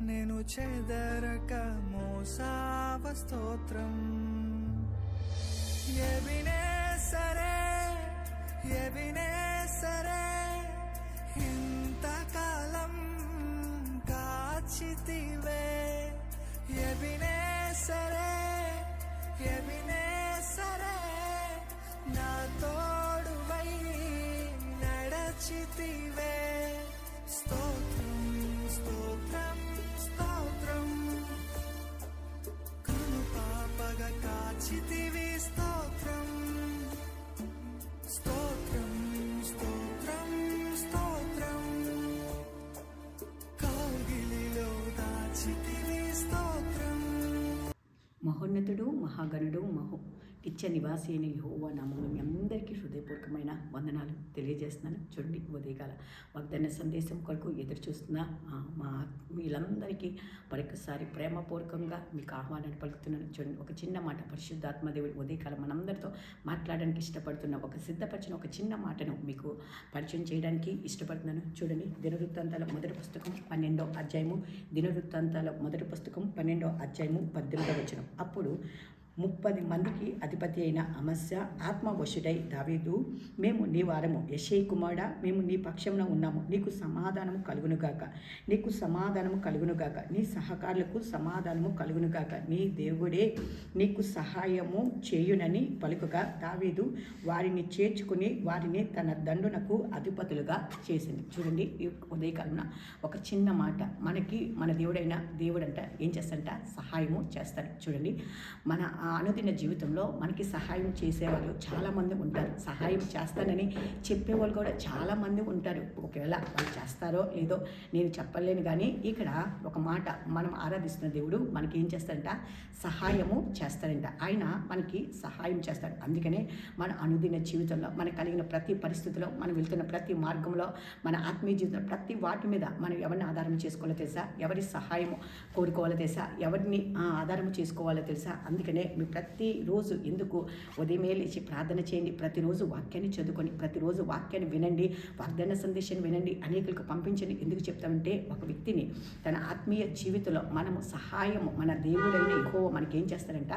నేను చెదరక మోసావ స్తోత్రం. ఎవినే మహోన్నతుడు మహాగణుడు మహో నిత్య నివాసి అయిన యెహోవా నామంలో మీ అందరికీ హృదయపూర్వకమైన వందనాలు తెలియజేస్తున్నాను. చూడండి ఉదయకాల వాగ్దాన సందేశం కొరకు ఎదురు చూస్తున్న మా వీళ్ళందరికీ మరొకసారి ప్రేమపూర్వకంగా మీకు ఆహ్వానాన్ని పలుకుతున్నాను. చూడండి ఒక చిన్న మాట పరిశుద్ధాత్మదేవుడు ఉదయకాలం మనందరితో మాట్లాడడానికి ఇష్టపడుతున్న ఒక సిద్ధపరిచిన ఒక చిన్న మాటను మీకు పరిచయం చేయడానికి ఇష్టపడుతున్నాను. చూడండి దినవృత్తాంతాల మొదటి పుస్తకం పన్నెండో అధ్యాయము దినవృత్తాంతాల మొదటి పుస్తకం పన్నెండో అధ్యాయము పద్దెనిమిదో వచనం. అప్పుడు ముప్పది మందికి అధిపతి అయిన అమస్య ఆత్మవశుడై దావీదు మేము నీ వారము. యశై కుమారుడ మేము నీ పక్షంలో ఉన్నాము. నీకు సమాధానము కలుగునుగాక నీకు సమాధానము కలుగునుగాక నీ సహకారులకు సమాధానము కలుగునుగాక నీ దేవుడే నీకు సహాయము చేయునని పలుకగా దావీదు వారిని చేర్చుకుని వారిని తన దండునకు అధిపతులుగా చేసింది. చూడండి ఈ ఒక చిన్న మాట. మనకి మన దేవుడైన దేవుడంట ఏం చేస్తాడంట? సహాయము చేస్తాడు. చూడండి మన అనుదిన జీవితంలో మనకి సహాయం చేసేవాళ్ళు చాలామంది ఉంటారు. సహాయం చేస్తానని చెప్పేవాళ్ళు కూడా చాలామంది ఉంటారు. ఒకవేళ వాళ్ళు చేస్తారో లేదో నేను చెప్పలేను కానీ ఇక్కడ ఒక మాట మనం ఆరాధిస్తున్న దేవుడు మనకి ఏం చేస్తాడంట? సహాయము చేస్తాడంట. ఆయన మనకి సహాయం చేస్తాడు. అందుకనే మన అనుదిన జీవితంలో మనకు కలిగిన ప్రతి పరిస్థితిలో మనం వెళ్తున్న ప్రతి మార్గంలో మన ఆత్మీయ జీవితంలో ప్రతి వాటి మీద మనం ఎవరిని ఆధారం చేసుకోవాలో తెలుసా? ఎవరి సహాయము కోరుకోవాలో తెలుసా? ఎవరిని ఆధారం చేసుకోవాలో తెలుసా? అందుకనే మీరు ప్రతిరోజు ఎందుకు ఉదయమే లేచి ప్రార్థన చేయండి. ప్రతిరోజు వాక్యాన్ని చదువుకొని ప్రతిరోజు వాక్యాన్ని వినండి. వాగ్దాన సందేశాన్ని వినండి. అనేకులకు పంపించండి. ఎందుకు చెప్తామంటే ఒక వ్యక్తిని తన ఆత్మీయ జీవితంలో మనము సహాయము మన దేవుడైన ఎక్కువ మనకేం చేస్తాడంట?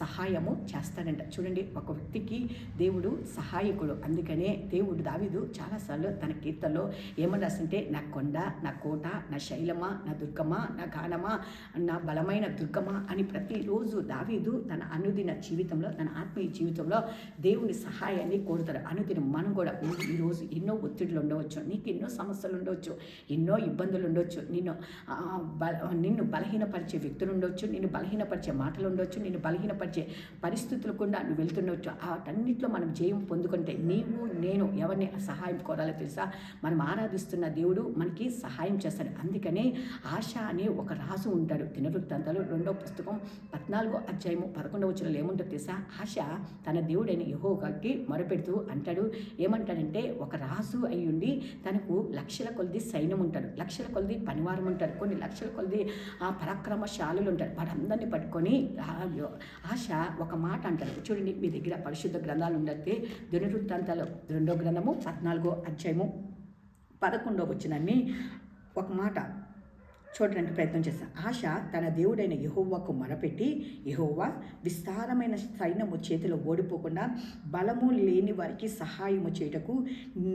సహాయము చేస్తాడంట. చూడండి ఒక వ్యక్తికి దేవుడు సహాయకుడు. అందుకనే దేవుడు దావీదు చాలాసార్లు తన కీర్తనలో ఏమని రాసింటే నా కొండ నా కోట నా శైలమా నా దుర్గమా నా గానమా నా బలమైన దుర్గమా అని ప్రతిరోజు దావీదు తన అనుదిన జీవితంలో తన ఆత్మీయ జీవితంలో దేవుని సహాయాన్ని కోరుతారు. అనుదినం మనం కూడా ఈరోజు ఎన్నో ఒత్తిడులు ఉండవచ్చు నీకు ఎన్నో సమస్యలు ఉండవచ్చు ఎన్నో ఇబ్బందులు ఉండొచ్చు నిన్ను బల నిన్ను బలహీనపరిచే వ్యక్తులు ఉండొచ్చు నిన్ను బలహీనపరిచే మాటలు ఉండొచ్చు నిన్ను బలహీనపరిచే పరిస్థితులు కూడా నువ్వు వెళ్తుండవచ్చు వాటన్నిటిలో మనం జయం పొందుకుంటే నీవు నేను ఎవరిని సహాయం కోరాలో తెలుసా? మనం ఆరాధిస్తున్న దేవుడు మనకి సహాయం చేస్తాడు. అందుకనే ఆశ అనే ఒక రాజు ఉంటాడు. దినవృత్తాంతాలు రెండో పుస్తకం పద్నాలుగో అధ్యాయము పదకొండవ వచ్చిన ఏముంటుంది తెలుసా? ఆశ తన దేవుడైన యహోగాకి మొరపెడుతూ అంటాడు. ఏమంటాడంటే ఒక రాజు అయి ఉండి తనకు లక్షల కొలది సైన్యం ఉంటాడు లక్షల కొలది పనివారం ఉంటారు కొన్ని లక్షల కొలది ఆ పరాక్రమశాలులు ఉంటారు. వారందరినీ పట్టుకొని ఆశ ఒక మాట అంటారు చూడండి మీ దగ్గర పరిశుద్ధ గ్రంథాలు ఉండతే దినవృత్తాంతాలు రెండో గ్రంథము పద్నాలుగో అధ్యాయము పదకొండో వచ్చినాన్ని ఒక మాట. చూడడానికి ప్రయత్నం చేశాను ఆశ తన దేవుడైన యహోవాకు మొరపెట్టి యహోవా విస్తారమైన సైన్యము చేతిలో ఓడిపోకుండా బలము లేని వారికి సహాయము చేయటకు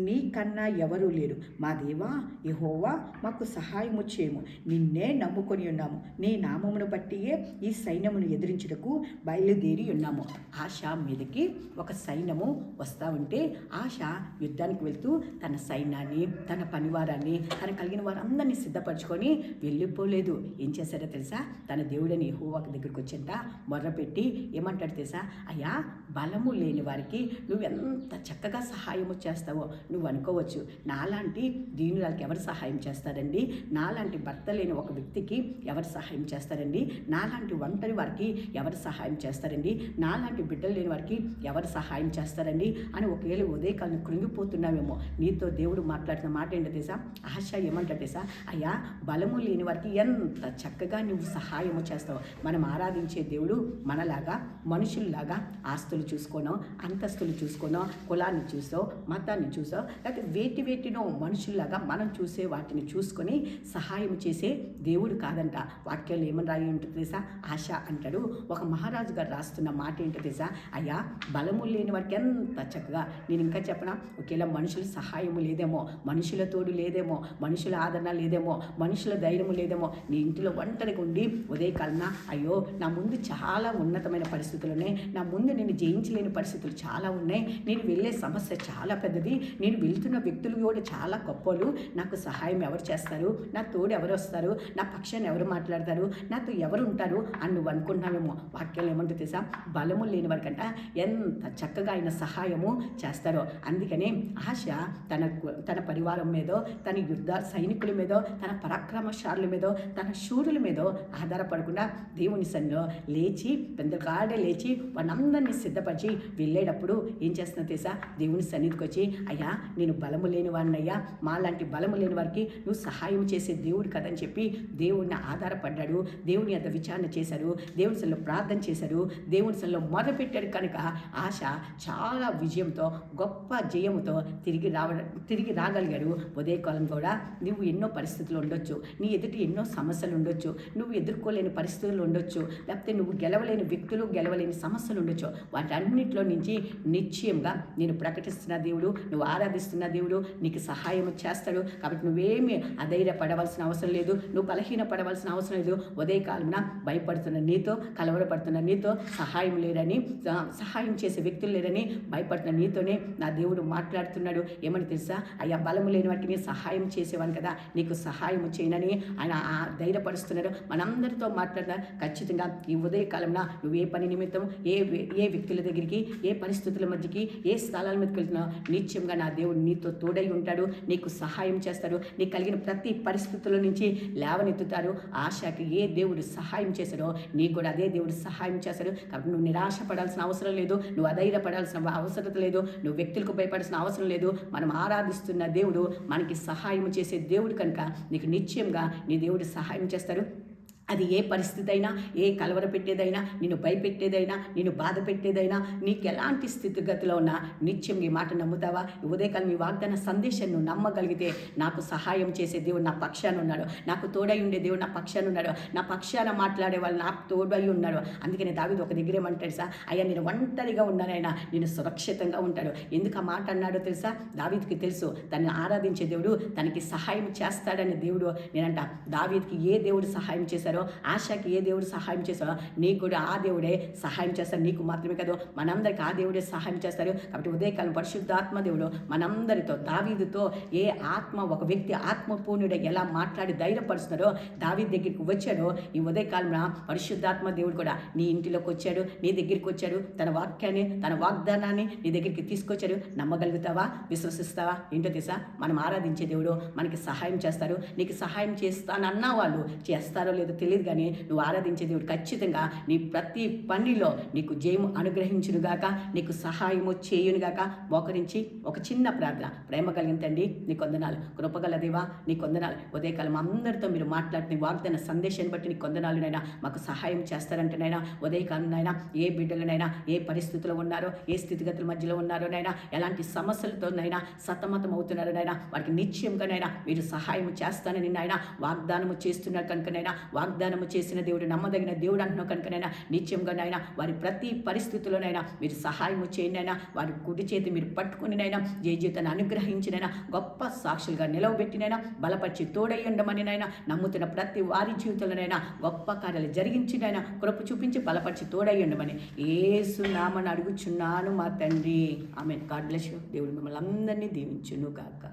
నీకన్నా ఎవరూ లేరు. మా దేవా యహోవా మాకు సహాయము చేయము. నిన్నే నమ్ముకొని ఉన్నాము. నీ నామమును బట్టియే ఈ సైన్యమును ఎదిరించుటకు బయలుదేరి ఉన్నాము. ఆశ మీదకి ఒక సైన్యము వస్తూ ఉంటే ఆశ యుద్ధానికి వెళ్తూ తన సైన్యాన్ని తన పనివారాన్ని తన కలిగిన వారందరినీ సిద్ధపరచుకొని వెళ్ళిపోలేదు. ఏం చేశారో తెలుసా? తన దేవుడని హోవాకి దగ్గరికి వచ్చేంత మొర్రపెట్టి ఏమంటాడు తెలుసా? అయ్యా బలము లేని వారికి నువ్వెంత చక్కగా సహాయము చేస్తావో నువ్వు అనుకోవచ్చు. నాలాంటి దీనురాలకి ఎవరు సహాయం చేస్తారండి? నాలాంటి భర్త లేని ఒక వ్యక్తికి ఎవరు సహాయం చేస్తారండి? నాలాంటి ఒంటరి వారికి ఎవరు సహాయం చేస్తారండి? నాలాంటి బిడ్డలు లేని వారికి ఎవరు సహాయం చేస్తారండి? అని ఒకవేళ ఉదయకాలం కృంగిపోతున్నావేమో. నీతో దేవుడు మాట్లాడిన మాట ఏంటో తెలుసా? ఆశ ఏమంటాడు తెలుసా? అయ్యా బలము లేని వారికి ఎంత చక్కగా నువ్వు సహాయము చేస్తావు. మనం ఆరాధించే దేవుడు మనలాగా మనుషుల్లాగా ఆస్తులు చూసుకోనో అంతస్తులు చూసుకోనో కులాన్ని చూసో మతాన్ని చూసో లేకపోతే వేటి వేటినో మనుషుల్లాగా మనం చూసే వాటిని చూసుకొని సహాయం చేసే దేవుడు కాదంట. వాక్యాలు ఏమని రాయి ఉంటుంది తెలుసా? ఆశ అంటాడు. ఒక మహారాజు గారు రాస్తున్న మాట ఏంటో తెలుసా? అయ్యా బలము లేని వారికి ఎంత చక్కగా. నేను ఇంకా చెప్పనా? ఒకేలా మనుషుల సహాయము లేదేమో మనుషుల తోడు లేదేమో మనుషుల ఆదరణ లేదేమో మనుషుల ధైర్యము లేదేమో. నీ ఇంటిలో ఒంటరిగా ఉండి ఉదయకాలన అయ్యో నా ముందు చాలా ఉన్నతమైన పరిస్థితులు ఉన్నాయి నా ముందు నేను జయించలేని పరిస్థితులు చాలా ఉన్నాయి. నేను వెళ్ళే సమస్య చాలా పెద్దది. నేను వెళ్తున్న వ్యక్తులు కూడా చాలా గొప్పలు. నాకు సహాయం ఎవరు చేస్తారు? నా తోడు ఎవరు వస్తారు? నా పక్షాన్ని ఎవరు మాట్లాడతారు? నాతో ఎవరు ఉంటారు? అని నువ్వు అనుకుంటున్నావేమో. వాక్యాలు ఏమంటూ తెలుసా? బలము లేని వారికంట ఎంత చక్కగా ఆయన సహాయము చేస్తారో. అందుకనే ఆశ తన తన పరివారం మీదో తన యుద్ధ సైనికుల మీదో తన పరాక్రమశాల పరాక్రమశాలుల మీదో తన శూరుల మీదో ఆధారపడకుండా దేవుని సన్నిలో లేచి పెద్దకాడే లేచి వాళ్ళందరినీ సిద్ధపరిచి వెళ్ళేటప్పుడు ఏం చేస్తున్నా తెలుసా? దేవుని సన్నిధికి వచ్చి అయ్యా నేను బలము లేని వాడినయ్యా మాలాంటి బలము లేని వారికి నువ్వు సహాయం చేసే దేవుడు కదని చెప్పి దేవుడిని ఆధారపడ్డాడు దేవుని అంత విచారణ చేశారు దేవుని సన్నిలో ప్రార్థన చేశారు దేవుని సన్నిలో మొదలుపెట్టాడు కనుక ఆశ చాలా విజయంతో గొప్ప జయముతో తిరిగి రావడం తిరిగి రాగలిగాడు. ఉదయకాలం కూడా నువ్వు ఎన్నో పరిస్థితులు ఉండొచ్చు. నీ ఎదుటి ఎన్నో సమస్యలు ఉండొచ్చు. నువ్వు ఎదుర్కోలేని పరిస్థితులు ఉండొచ్చు. లేకపోతే నువ్వు గెలవలేని వ్యక్తులు గెలవలేని సమస్యలు ఉండొచ్చు. వాటన్నిటిలో నుంచి నిశ్చయంగా నేను ప్రకటిస్తున్న దేవుడు నువ్వు ఆరాధిస్తున్న దేవుడు నీకు సహాయం చేస్తాడు. కాబట్టి నువ్వేమి అధైర్యపడవలసిన అవసరం లేదు. నువ్వు బలహీన పడవలసిన అవసరం లేదు. ఉదయకాలమున భయపడుతున్న నీతో కలవరపడుతున్న నీతో సహాయం లేరని సహాయం చేసే వ్యక్తులు లేరని భయపడుతున్న నీతోనే నా దేవుడు మాట్లాడుతున్నాడు. ఏమని తెలుసా? అయ్యా బలము లేని వాటిని సహాయం చేసేవాను కదా. నీకు సహాయం చేయనని ఆయన ఆ ధైర్యపరుస్తున్నాడు. మనందరితో మాట్లాడినా ఖచ్చితంగా ఈ ఉదయకాలంలో నువ్వు ఏ పని నిమిత్తం ఏ ఏ వ్యక్తుల దగ్గరికి ఏ పరిస్థితుల మధ్యకి ఏ స్థలాల మీదకి వెళ్తున్నావు నిత్యంగా నా దేవుడు నీతో తోడై ఉంటాడు. నీకు సహాయం చేస్తాడు. నీకు కలిగిన ప్రతి పరిస్థితుల నుంచి లేవనెత్తుతారు ఆశకి ఏ దేవుడు సహాయం చేశాడో నీకు కూడా అదే దేవుడు సహాయం చేస్తాడు. కాబట్టి నువ్వు నిరాశ పడాల్సిన అవసరం లేదు. నువ్వు అధైర్యపడాల్సిన అవసరం లేదు. నువ్వు వ్యక్తులకు భయపడాల్సిన అవసరం లేదు. మనం ఆరాధిస్తున్న దేవుడు మనకి సహాయం చేసే దేవుడు కనుక నీకు నిశ్చయంగా నీ దేవుడు సహాయం చేస్తారు. అది ఏ పరిస్థితి అయినా ఏ కలవర పెట్టేదైనా నిన్ను భయపెట్టేదైనా నిన్ను బాధ పెట్టేదైనా నీకు ఎలాంటి స్థితిగతిలో ఉన్నా నిత్యం ఈ మాట నమ్ముతావా? ఈ ఉదయకాలం ఈ వాగ్దాన సందేశం నువ్వు నమ్మగలిగితే నాకు సహాయం చేసే దేవుడు నా పక్షాన ఉన్నాడు. నాకు తోడై ఉండే దేవుడు నా పక్షాన ఉన్నాడు. నా పక్షాన మాట్లాడే వాళ్ళు నాకు తోడై ఉన్నాడు అందుకనే దావిది ఒక దగ్గర ఏమంటాడు సార్? అయ్యా నేను ఒంటరిగా ఉన్నానైనా నేను సురక్షితంగా ఉంటాడు. ఎందుకు ఆ మాట అన్నాడో తెలుసా? దావీదికి తెలుసు. తనని ఆరాధించే దేవుడు తనకి సహాయం చేస్తాడని దేవుడు నేనంట. దావీదికి ఏ దేవుడు సహాయం చేశారు ఆశకి ఏ దేవుడు సహాయం చేశారో నీకు కూడా ఆ దేవుడే సహాయం చేస్తాడు. నీకు మాత్రమే కాదు మనందరికి ఆ దేవుడే సహాయం చేస్తారు కాబట్టి ఉదయకాలం పరిశుద్ధాత్మ దేవుడు మనందరితో దావీదుతో ఏ ఆత్మ ఒక వ్యక్తి ఆత్మపూర్ణుడు ఎలా మాట్లాడి ధైర్యపరుస్తున్నారో దావీ దగ్గరికి వచ్చాడో ఈ ఉదయకాలంలో పరిశుద్ధాత్మ దేవుడు కూడా నీ ఇంటిలోకి వచ్చాడు నీ దగ్గరికి వచ్చాడు తన వాక్యాన్ని తన వాగ్దానాన్ని నీ దగ్గరికి తీసుకొచ్చాడు. నమ్మగలుగుతావా? విశ్వసిస్తావా? ఏంటో తెలుసా? మనం ఆరాధించే దేవుడు మనకి సహాయం చేస్తారు నీకు సహాయం చేస్తానన్నా వాళ్ళు చేస్తారో లేదో తెలియదు కానీ నువ్వు ఆరాధించే దేవుడు. ఖచ్చితంగా నీ ప్రతి పనిలో నీకు జయము అనుగ్రహించునుగాక నీకు సహాయము చేయునుగాక మోకరించి ఒక చిన్న ప్రార్థన. ప్రేమ కలిగిన తండ్రి నీ కొందనాలు. కృపగల దేవా నీ కొందనాలు. ఉదయకాలం అందరితో మీరు మాట్లాడుతున్న వాగ్దాన సందేశాన్ని బట్టి నీ కొందనాలునైనా మాకు సహాయం చేస్తారంటేనైనా ఉదయకాలంనైనా ఏ బిడ్డలనైనా ఏ పరిస్థితిలో ఉన్నారో ఏ స్థితిగతుల మధ్యలో ఉన్నారో నైనా ఎలాంటి సమస్యలతోనైనా సతమతం అవుతున్నారోనైనా వారికి నిశ్చయంగానైనా మీరు సహాయం చేస్తానని నాయన వాగ్దానము చేస్తున్నారు కనుకనైనా వాగ్దానము చేసిన దేవుడు నమ్మదగిన దేవుడు అంటున్నావు కనుకనైనా నిత్యంగా నాయన వారి ప్రతి పరిస్థితుల్లోనైనా మీరు సహాయము చేయనైనా వారి కుడి చేతి మీరు పట్టుకునినైనా జయ జీవితాన్ని అనుగ్రహించినైనా గొప్ప సాక్షులుగా నిలవబెట్టినైనా బలపరిచి తోడై ఉండమనినైనా నమ్ముతున్న ప్రతి వారి జీవితంలోనైనా గొప్ప కార్యాలు జరిగించినైనా కృప చూపించి బలపరిచి తోడై ఉండమని ఏసు నామని అడుగుచున్నాను మా తండ్రి. ఆమె గాడ్ బ్లెస్ దేవుడు మిమ్మల్ని అందరినీ దీవించును కాక